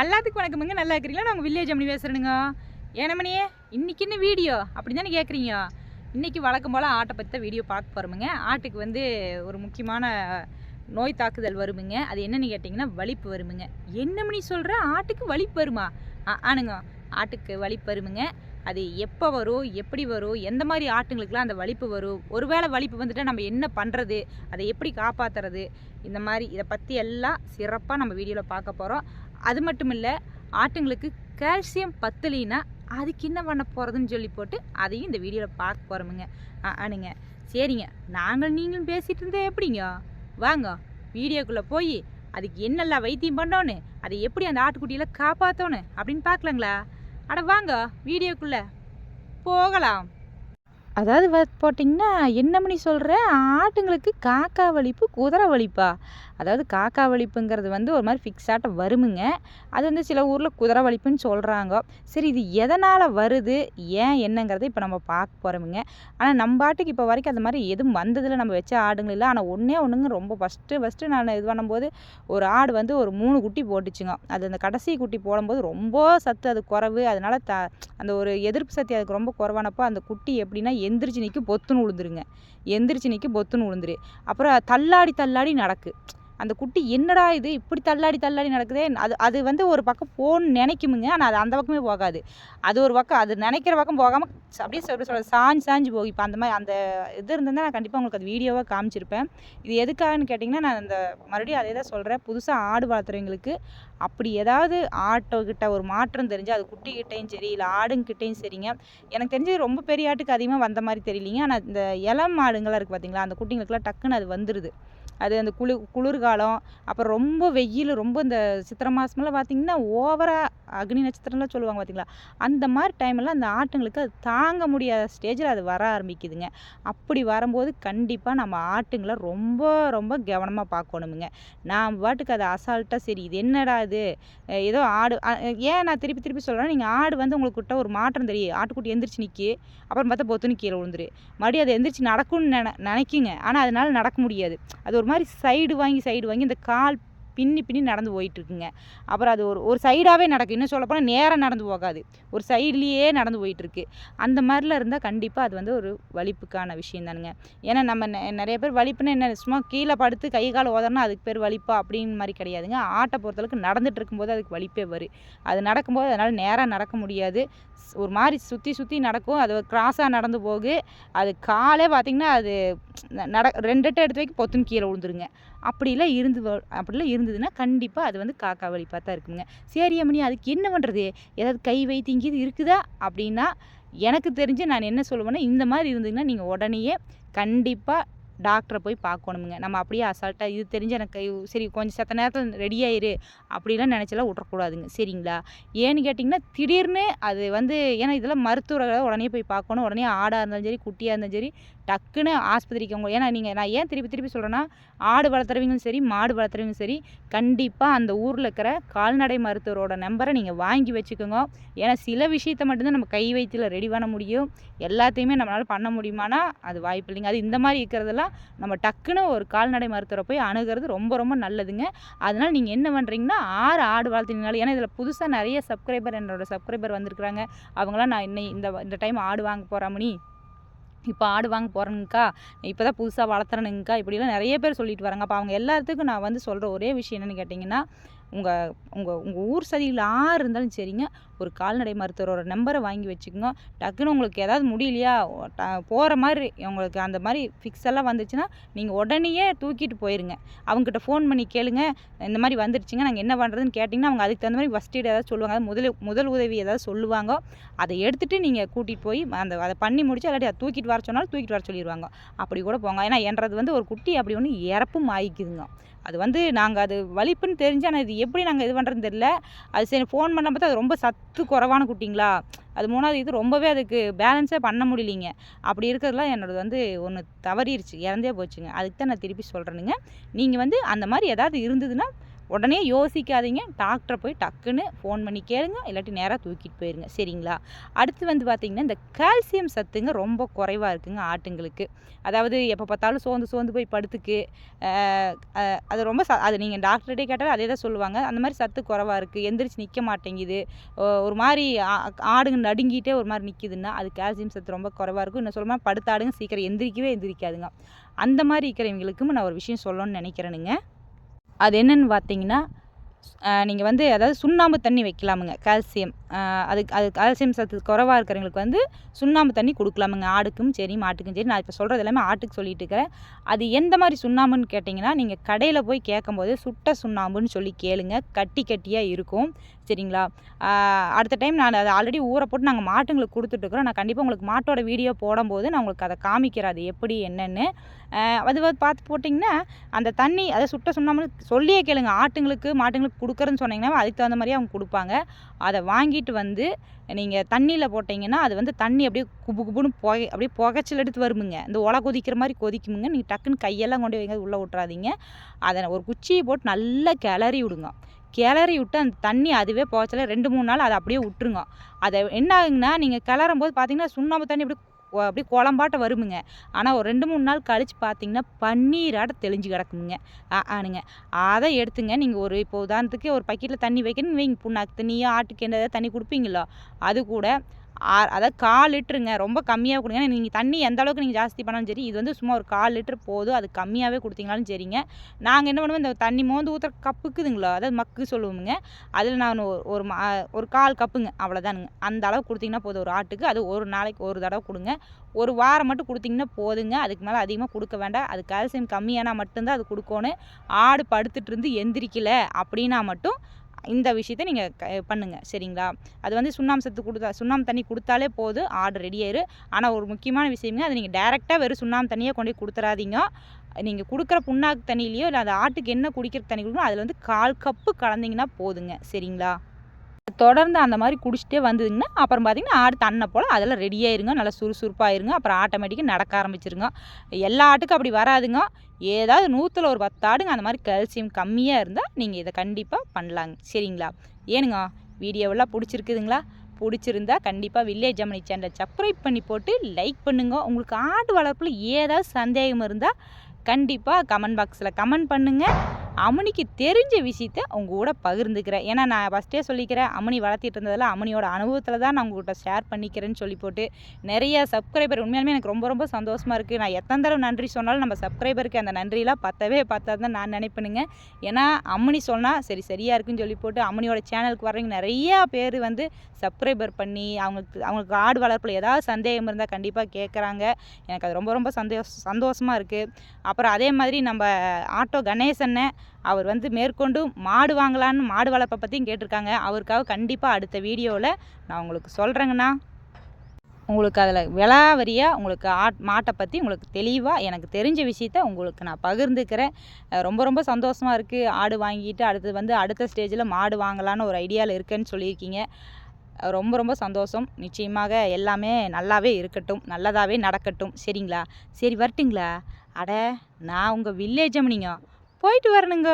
எல்லாத்துக்கும் வணக்கமுங்க. நல்லா இருக்கிறீங்களா? நாங்கள் வில்லேஜ் அப்படி பேசுகிறேனுங்க ஏனமணியே இன்னைக்கு என்ன வீடியோ? அப்படி தானே கேட்குறீங்க இன்னைக்கு வழக்கம் போல் ஆட்டை பற்றி தான் வீடியோ பார்க்க போகிறோமுங்க ஆட்டுக்கு வந்து ஒரு முக்கியமான நோய் தாக்குதல் வருமுங்க. அது என்னென்னு கேட்டிங்கன்னா வலிப்பு வருமுங்க. என்ன மணி சொல்கிற ஆட்டுக்கு வலிப்பு வருமா? ஆ ஆனுங்க ஆட்டுக்கு வலிப்பு வருமுங்க. அது எப்போ வரும் எப்படி வரும் எந்த மாதிரி ஆட்டுங்களுக்குலாம் அந்த வலிப்பு வரும் ஒருவேளை வலிப்பு வந்துட்டால் நம்ம என்ன பண்ணுறது அதை எப்படி காப்பாற்றுறது இந்த மாதிரி இதை பற்றி எல்லாம் சிறப்பாக நம்ம வீடியோவில் பார்க்க போகிறோம் அது மட்டும் இல்லை ஆட்டுங்களுக்கு கால்சியம் பத்தலினா அதுக்கு என்ன பண்ண போகிறதுன்னு சொல்லி போட்டு அதையும் இந்த வீடியோவில் பார்க்க போகிறோமுங்க அனுங்க சரிங்க. நாங்கள் நீங்களும் பேசிகிட்டு இருந்தே எப்படிங்க? வாங்க வீடியோக்குள்ளே போய் அதுக்கு என்னெல்லாம் வைத்தியம் பண்ணோன்னு அதை எப்படி அந்த ஆட்டுக்குட்டியில் காப்பாற்றோன்னு அப்படின்னு பார்க்கலாங்களா? அட வாங்க வீடியோக்குள்ளே போகலாம். அதாவது போட்டிங்கன்னா என்ன மணி சொல்கிற ஆட்டுங்களுக்கு காக்கா வலிப்பு குதிரை வலிப்பா? அதாவது காக்கா வலிப்புங்கிறது வந்து ஒரு மாதிரி ஃபிக்ஸாட்ட வருமுங்க. அது வந்து சில ஊரில் குதிரை வலிப்புன்னு சொல்கிறாங்க சரி இது எதனால் வருது? ஏன் என்னங்கிறத இப்போ நம்ம பார்க்க போகிறோமுங்க ஆனால் நம்ம பாட்டுக்கு இப்போ வரைக்கும் அந்த மாதிரி எதுவும் வந்ததில் நம்ம வச்ச ஆடுங்க இல்லை. ஆனால் ஒன்றே ஒன்றுங்க ரொம்ப ஃபஸ்ட்டு ஃபஸ்ட்டு நான் இது பண்ணும்போது ஒரு ஆடு வந்து ஒரு மூணு குட்டி போட்டுச்சுங்க. அது அந்த கடைசி குட்டி போடும்போது ரொம்ப சத்து அது குறைவு. அதனால் த அந்த ஒரு எதிர்ப்பு சக்தி அதுக்கு ரொம்ப குறைவானப்போ அந்த குட்டி எப்படின்னா எந்திரிச்சு நிற்கும் பொத்துன்னு விழுந்துருங்க எந்திரிச்சு நிற்கும் பொத்துன்னு விழுந்துரு அப்புறம் தள்ளாடி தள்ளாடி நடக்கு. அந்த குட்டி என்னடா இது? இப்படி தள்ளாடி தள்ளாடி நடக்குதே. அது அது வந்து ஒரு பக்கம் போகணும்னு நினைக்குமுங்க. ஆனால் அது அந்த பக்கமே போகாது. அது ஒரு பக்கம் அது நினைக்கிற பக்கம் போகாமல் அப்படியே சொல்ல சொல்ல சாஞ்சு சாஞ்சு போகும். இப்போ அந்த மாதிரி அந்த இது இருந்ததுன்னா நான் கண்டிப்பாக உங்களுக்கு அது வீடியோவாக காமிச்சிருப்பேன். இது எதுக்காகன்னு கேட்டிங்கன்னா நான் அந்த மறுபடியும் அதே தான் சொல்கிறேன் புதுசாக ஆடு வளர்த்துறவங்களுக்கு அப்படி ஏதாவது ஆட்டோக்கிட்ட ஒரு மாற்றம் தெரிஞ்சு அது குட்டிக்கிட்டேயும் சரி இல்லை ஆடுங்கிட்டேயும் சரிங்க. எனக்கு தெரிஞ்சு ரொம்ப பெரிய ஆட்டுக்கு அதிகமாக வந்த மாதிரி தெரியலிங்க. ஆனால் இந்த இளம் ஆடுங்களாம் இருக்குது பார்த்தீங்களா அந்த குட்டிங்களுக்குலாம் டக்குன்னு அது வந்துடுது அது அந்த குளிர் குளிர்காலம் அப்புறம் ரொம்ப வெயில் ரொம்ப இந்த சித்திரை மாதமெல்லாம் பார்த்திங்கன்னா ஓவராக அக்னி நட்சத்திரம்லாம் சொல்லுவாங்க பார்த்தீங்களா? அந்த மாதிரி டைமெல்லாம் அந்த ஆட்டுங்களுக்கு அது தாங்க முடியாத ஸ்டேஜில் அது வர ஆரம்பிக்குதுங்க. அப்படி வரும்போது கண்டிப்பாக நம்ம ஆட்டுங்களை ரொம்ப ரொம்ப கவனமாக பார்க்கணுமுங்க. நான் பாட்டுக்கு அதை அசால்ட்டாக சரி இது என்னடா இது? ஏதோ ஆடு ஏன் நான் திருப்பி திருப்பி சொல்கிறேன் நீங்கள் ஆடு வந்து உங்களுக்கு கிட்ட ஒரு மாற்றம் தெரியும். ஆட்டுக்குட்டி எந்திரிச்சு நிற்கி அப்புறம் பார்த்தா பொத்துன்னு கீழே விழுந்துரு. மறுபடியும் அது எந்திரிச்சு நடக்கும்னு நினை நினைக்குங்க. ஆனால் அதனால் நடக்க முடியாது. அது ஒரு மாதிரி சைடு வாங்கி சைடு வாங்கி இந்த கால் பின்னி பின்னி நடந்து போயிட்டுருக்குங்க. அப்புறம் அது ஒரு ஒரு சைடாகவே நடக்கும் இன்னும் சொல்லப்போனால் நேராக நடந்து போகாது. ஒரு சைட்லேயே நடந்து போயிட்டுருக்கு. அந்த மாதிரிலாம் இருந்தால் கண்டிப்பாக அது வந்து ஒரு வலிப்புக்கான விஷயம் தானுங்க. ஏன்னா நம்ம நிறைய பேர் வலிப்புன்னு என்ன? சும்மா கீழே படுத்து கை கால் ஓதறனா அதுக்கு பேர் வலிப்பா அப்படின்னு மாதிரி கிடையாதுங்க. ஆட்டை பொறுத்தளவுக்கு நடந்துட்டு இருக்கும்போது அதுக்கு வலிப்பே வரும் அது நடக்கும்போது அதனால் நேராக நடக்க முடியாது. ஒரு மாதிரி சுற்றி சுற்றி நடக்கும். அது கிராஸாக நடந்து போகு. அது காலே பார்த்திங்கன்னா அது நட ரெண்டு எட்டு எடுத்து வைக்க பொத்துன்னு கீழே விழுந்துருங்க. அப்படிலாம் இருந்து அப்படிலாம் இருந்து இருந்ததுன்னா கண்டிப்பாக அது வந்து காக்கா வலிப்பாக தான் இருக்குங்க. சரி அம்மணி அதுக்கு என்ன பண்ணுறது ஏதாவது கை வைத்திங்க இது இருக்குதா? அப்படின்னா எனக்கு தெரிஞ்சு நான் என்ன சொல்லுவேன்னா இந்த மாதிரி இருந்ததுன்னா நீங்கள் உடனேயே கண்டிப்பாக டாக்டரை போய் பார்க்கணுமுங்க. நம்ம அப்படியே அசால்ட்டாக இது தெரிஞ்சு எனக்கு சரி கொஞ்சம் சத்த நேரத்தில் ரெடி ஆயிரு அப்படிலாம் நினச்சலாம் விட்றக்கூடாதுங்க சரிங்களா? ஏன்னு கேட்டிங்கன்னா திடீர்னு அது வந்து ஏன்னா இதெல்லாம் மருத்துவரை உடனே போய் பார்க்கணும். உடனே ஆடாக இருந்தாலும் சரி குட்டியாக இருந்தாலும் சரி டக்குன்னு ஆஸ்பத்திரிக்கு அவங்க ஏன்னா நீங்கள் நான் ஏன் திருப்பி திருப்பி சொல்கிறேன்னா ஆடு வளர்த்துறவங்களும் சரி மாடு வளர்த்துறவங்களும் சரி கண்டிப்பாக அந்த ஊரில் இருக்கிற கால்நடை மருத்துவரோட நம்பரை நீங்கள் வாங்கி வச்சுக்கோங்க. ஏன்னா சில விஷயத்த மட்டும்தான் நம்ம கை வைத்தியில் ரெடி பண்ண முடியும். எல்லாத்தையுமே நம்மளால் பண்ண முடியுமானா அது வாய்ப்பு இல்லைங்க. அது இந்த மாதிரி இருக்கிறதெல்லாம் நம்ம டக்குன்னு ஒரு கால்நடை மருத்துவரை போய் அணுகிறது ரொம்ப ரொம்ப நல்லதுங்க. அதனால் நீங்கள் என்ன பண்ணுறீங்கன்னா ஆறு ஆடு வளர்த்தினாலும் ஏன்னா இதில் புதுசாக நிறைய சப்ஸ்கிரைபர் என்னோடய சப்ஸ்கிரைபர் வந்திருக்கிறாங்க. அவங்களாம் நான் இன்னை இந்த இந்த டைம் ஆடு வாங்க போகிறாமணி இப்போ ஆடு வாங்க போகிறேனுக்கா இப்போ தான் புதுசாக வளர்த்துறனுங்க்கா இப்படிலாம் நிறைய பேர் சொல்லிட்டு வராங்க. அப்போ அவங்க எல்லாத்துக்கும் நான் வந்து சொல்கிற ஒரே விஷயம் என்னென்னு கேட்டிங்கன்னா உங்கள் உங்கள் உங்கள் ஊர் சதியில் ஆறு இருந்தாலும் சரிங்க. ஒரு கால்நடை மருத்துவரோட நம்பரை வாங்கி வச்சுக்கோங்க. டக்குன்னு உங்களுக்கு ஏதாவது முடியலையா? போகிற மாதிரி உங்களுக்கு அந்த மாதிரி ஃபிக்ஸ் எல்லாம் வந்துச்சுன்னா நீங்கள் உடனேயே தூக்கிட்டு போயிருங்க. அவங்ககிட்ட ஃபோன் பண்ணி கேளுங்க. இந்த மாதிரி வந்துருச்சுங்க நாங்கள் என்ன பண்ணுறதுன்னு கேட்டிங்கன்னா அவங்க அதுக்கு தகுந்த மாதிரி ஃபஸ்ட் எய்ட் ஏதாவது சொல்லுவாங்க. முதல் முதல் உதவி ஏதாவது சொல்லுவாங்க. அதை எடுத்துகிட்டு நீங்கள் கூட்டிகிட்டு போய் அந்த அதை பண்ணி முடிச்சு இல்லாட்டி அதை தூக்கிட்டு வர சொன்னாலும் தூக்கிட்டு வர சொல்லிடுவாங்க அப்படி கூட போங்க. ஏன்னா என்றது வந்து ஒரு குட்டி அப்படி ஒன்று இறப்பும் ஆகிக்குதுங்க அது வந்து நாங்கள் அது வலிப்புன்னு தெரிஞ்சு ஆனால் இது எப்படி நாங்கள் இது பண்ணுறதுன்னு தெரில அது சரி ஃபோன் பண்ண பார்த்தா அது ரொம்ப சத்து குறைவான குட்டிங்களா? அது மூணாவது இது ரொம்பவே அதுக்கு பேலன்ஸே பண்ண முடியலிங்க. அப்படி இருக்கிறதுலாம் என்னோடது வந்து ஒன்று தவறிடுச்சு இறந்தே போச்சுங்க. அதுக்கு தான் நான் திருப்பி சொல்கிறேனுங்க நீங்கள் வந்து அந்த மாதிரி ஏதாவது இருந்ததுன்னா உடனே யோசிக்காதீங்க. டாக்டரை போய் டக்குன்னு ஃபோன் பண்ணி கேளுங்க. இல்லாட்டி நேராக தூக்கிட்டு போயிருங்க. சரிங்களா? அடுத்து வந்து பார்த்திங்கன்னா இந்த கால்சியம் சத்துங்க ரொம்ப குறைவாக இருக்குங்க ஆட்டுங்களுக்கு. அதாவது எப்போ பார்த்தாலும் சோர்ந்து சோர்ந்து போய் படுத்துக்கு அது ரொம்ப ச அது நீங்கள் டாக்டர்கிட்டே கேட்டாலும் அதே தான் சொல்லுவாங்க. அந்த மாதிரி சத்து குறைவாக இருக்குது எந்திரிச்சு நிற்க மாட்டேங்குது. ஒரு மாதிரி ஆ- ஆடுங்க நடுங்கிட்டே ஒரு மாதிரி நிற்கிதுன்னா அது கால்சியம் சத்து ரொம்ப குறைவாக இருக்கும். இன்னும் சொல்லுமா படுத்த ஆடுங்க சீக்கிரம் எந்திரிக்கவே எந்திரிக்காதுங்க. அந்த மாதிரி இருக்கிறவங்களுக்கும் நான் ஒரு விஷயம் சொல்லணும்னு நினைக்கிறேனுங்க. அது என்னென்னு பார்த்தீங்கன்னா நீங்கள் வந்து அதாவது சுண்ணாம்பு தண்ணி வைக்கலாமுங்க கால்சியம். அதுக்கு அது கால்சியம் சத்து குறைவாக இருக்கிறவங்களுக்கு வந்து சுண்ணாம்பு தண்ணி கொடுக்கலாமுங்க ஆடுக்கும் சரி மாட்டுக்கும் சரி. நான் இப்போ சொல்கிறது எல்லாமே ஆட்டுக்கு சொல்லிட்டு இருக்கிறேன். அது எந்த மாதிரி சுண்ணாம்புன்னு கேட்டிங்கன்னா நீங்கள் கடையில் போய் கேட்கும்போது சுட்ட சுண்ணாம்புன்னு சொல்லி கேளுங்க கட்டி கட்டியாக இருக்கும். சரிங்களா? அடுத்த டைம் நான் அதை ஆல்ரெடி ஊற போட்டு நாங்கள் மாட்டுங்களுக்கு கொடுத்துட்ருக்குறோம் நான் கண்டிப்பாக உங்களுக்கு மாட்டோட வீடியோ போடும்போது நான் உங்களுக்கு அதை காமிக்கிறேன். அது எப்படி என்னென்னு. அது பார்த்து போட்டிங்கன்னா அந்த தண்ணி அதை சுட்ட சொன்னாமல் சொல்லியே கேளுங்க. ஆட்டுங்களுக்கு மாட்டுங்களுக்கு கொடுக்குறேன்னு சொன்னீங்கன்னா அதுக்கு தகுந்த மாதிரி அவங்க கொடுப்பாங்க. அதை வாங்கிட்டு வந்து நீங்கள் தண்ணியில் போட்டிங்கன்னா அது வந்து தண்ணி அப்படியே குபு குபுன்னு புகை அப்படியே புகைச்சல் எடுத்து வருமுங்க. இந்த ஒலை கொதிக்கிற மாதிரி கொதிக்குமுங்க. நீங்கள் டக்குன்னு கையெல்லாம் கொண்டு வைங்க உள்ளே விட்றாதீங்க அதை ஒரு குச்சியை போட்டு நல்லா கிளறி விடுங்க. கிளறி விட்டு அந்த தண்ணி அதுவே போச்சல ரெண்டு மூணு நாள் அதை அப்படியே விட்டுருங்க. அதை என்ன ஆகுங்கன்னா நீங்கள் கிளறும் போது பார்த்தீங்கன்னா சுண்ணாம்பு தண்ணி இப்படி அப்படி அப்படியே குழம்பாட்ட வருமுங்க. ஆனால் ஒரு ரெண்டு மூணு நாள் கழித்து பார்த்தீங்கன்னா பன்னீராட்ட தெளிஞ்சு கிடக்குமுங்க. ஆனுங்க. அதை எடுத்துங்க. நீங்கள் ஒரு இப்போ உதாரணத்துக்கு ஒரு பக்கெட்டில் தண்ணி வைக்கணும். வைங்க புண்ணாக்கு தண்ணியோ ஆட்டுக்கு என்ன ஏதாவது தண்ணி கொடுப்பீங்களோ அது கூட அதாவது கால் லிட்டருங்க. ரொம்ப கம்மியாக கொடுங்க. ஏன்னா நீங்கள் தண்ணி எந்த அளவுக்கு நீங்கள் ஜாஸ்தி பண்ணாலும் சரி இது வந்து சும்மா ஒரு கால் லிட்டர் போதும். அது கம்மியாகவே கொடுத்தீங்கனாலும் சரிங்க. நாங்கள் என்ன பண்ணுவோம் இந்த தண்ணி மோந்து ஊற்றுற கப்புக்குதுங்களோ அதாவது மக்கு சொல்லுவோமுங்க. அதில் நான் ஒரு ஒரு மா ஒரு கால் கப்புங்க அவ்வளோதானுங்க அந்த அளவு கொடுத்தீங்கன்னா போதும். ஒரு ஆட்டுக்கு. அது ஒரு நாளைக்கு ஒரு தடவை கொடுங்க. ஒரு வாரம் மட்டும் கொடுத்தீங்கன்னா போதுங்க. அதுக்கு மேலே அதிகமாக கொடுக்க வேண்டாம். அது கால்சியம் கம்மியானால் மட்டும்தான் அது கொடுக்கணும் ஆடு படுத்துட்டு இருந்து எந்திரிக்கல அப்படின்னா மட்டும் இந்த விஷயத்த நீங்கள் க பண்ணுங்கள் சரிங்களா? அது வந்து சுண்ணாம்பு சத்து கொடுத்தா சுண்ணாம்பு தண்ணி கொடுத்தாலே போதும் ஆர்டர் ரெடி ஆயிரு. ஆனால் ஒரு முக்கியமான விஷயங்க அது நீங்கள் டேரெக்டாக வெறும் சுண்ணாம்பு தண்ணியை கொண்டு போய் கொடுத்துறாதீங்க. நீங்கள் கொடுக்குற புண்ணாக்கு தண்ணியிலையோ இல்லை அந்த ஆட்டுக்கு என்ன குடிக்கிற தண்ணி கொடுக்கணும் அதில் வந்து கால் கப்பு கலந்தீங்கன்னா போதுங்க. சரிங்களா? தொடர்ந்து அந்த மாதிரி குடிச்சிட்டே வந்ததுங்கன்னா அப்புறம் பார்த்தீங்கன்னா ஆடு தன்னை போல் அதெல்லாம் ரெடி ஆயிருங்க நல்லா சுறுசுறுப்பாயிருங்க அப்புறம் ஆட்டோமேட்டிக்காக நடக்க ஆரம்பிச்சிருங்க. எல்லா ஆட்டுக்கும் அப்படி வராதுங்க. ஏதாவது நூற்றில் ஒரு பத்து ஆடுங்க. அந்த மாதிரி கால்சியம் கம்மியாக இருந்தால் நீங்கள் இதை கண்டிப்பாக பண்ணலாங்க. சரிங்களா? ஏனுங்க வீடியோவெல்லாம் பிடிச்சிருக்குதுங்களா? பிடிச்சிருந்தா கண்டிப்பாக வில்லேஜ் அம்மனி சேனலை சப்ஸ்கிரைப் பண்ணி போட்டு லைக் பண்ணுங்க. உங்களுக்கு ஆடு வளர்ப்பில் ஏதாவது சந்தேகம் இருந்தால் கண்டிப்பாக கமெண்ட் பாக்ஸில் கமெண்ட் பண்ணுங்கள் அமுனிக்கு தெரிஞ்ச விஷயத்த உங்கள் கூட பகிர்ந்துக்கிறேன். ஏன்னா நான் ஃபஸ்ட்டே சொல்லிக்கிறேன் அமுனி வளர்த்திட்டு இருந்ததில் அமுனியோட அனுபவத்தில் தான் நான் உங்கள்கிட்ட ஷேர் பண்ணிக்கிறேன்னு சொல்லி போட்டு நிறைய சப்ஸ்கிரைபர் உண்மையாலுமே எனக்கு ரொம்ப ரொம்ப சந்தோஷமாக இருக்குது நான் எத்தனை தடவை நன்றி சொன்னாலும் நம்ம சப்ஸ்கிரைபருக்கு அந்த நன்றியெல்லாம் பத்தவே பத்தாதுன்னு நான் நினைப்பேனுங்க. ஏன்னா அம்மனி சொன்னால் சரி சரியாக இருக்குன்னு சொல்லி போட்டு அம்மனியோட சேனலுக்கு வரவங்க நிறையா பேர் வந்து சப்ஸ்கிரைபர் பண்ணி அவங்களுக்கு அவங்களுக்கு ஆடு வளர்ப்பில் ஏதாவது சந்தேகம் இருந்தால் கண்டிப்பாக கேட்குறாங்க எனக்கு அது ரொம்ப ரொம்ப சந்தோஷ சந்தோஷமாக இருக்குது அப்புறம் அதே மாதிரி நம்ம ஆட்டோ கணேசனை அவர் வந்து மேற்கொண்டு மாடு வாங்கலான்னு மாடு வளர்ப்பை பற்றியும் கேட்டிருக்காங்க. அவருக்காக கண்டிப்பாக அடுத்த வீடியோவில் நான் உங்களுக்கு சொல்கிறேங்கண்ணா உங்களுக்கு அதில் விலாவரியாக உங்களுக்கு ஆட் மாட்டை பற்றி உங்களுக்கு தெளிவாக எனக்கு தெரிஞ்ச விஷயத்த உங்களுக்கு நான் பகிர்ந்துக்கிறேன். ரொம்ப ரொம்ப சந்தோஷமாக இருக்குது ஆடு வாங்கிட்டு அடுத்தது வந்து அடுத்த ஸ்டேஜில் மாடு வாங்கலான்னு ஒரு ஐடியாவில் இருக்கேன்னு சொல்லியிருக்கீங்க. ரொம்ப ரொம்ப சந்தோஷம். நிச்சயமாக எல்லாமே நல்லாவே இருக்கட்டும். நல்லதாகவே நடக்கட்டும். சரிங்களா? சரி வரட்டுங்களா? அட நான் உங்கள் வில்லேஜ் அம்மனிங்க போயிட்டு வரணுங்க.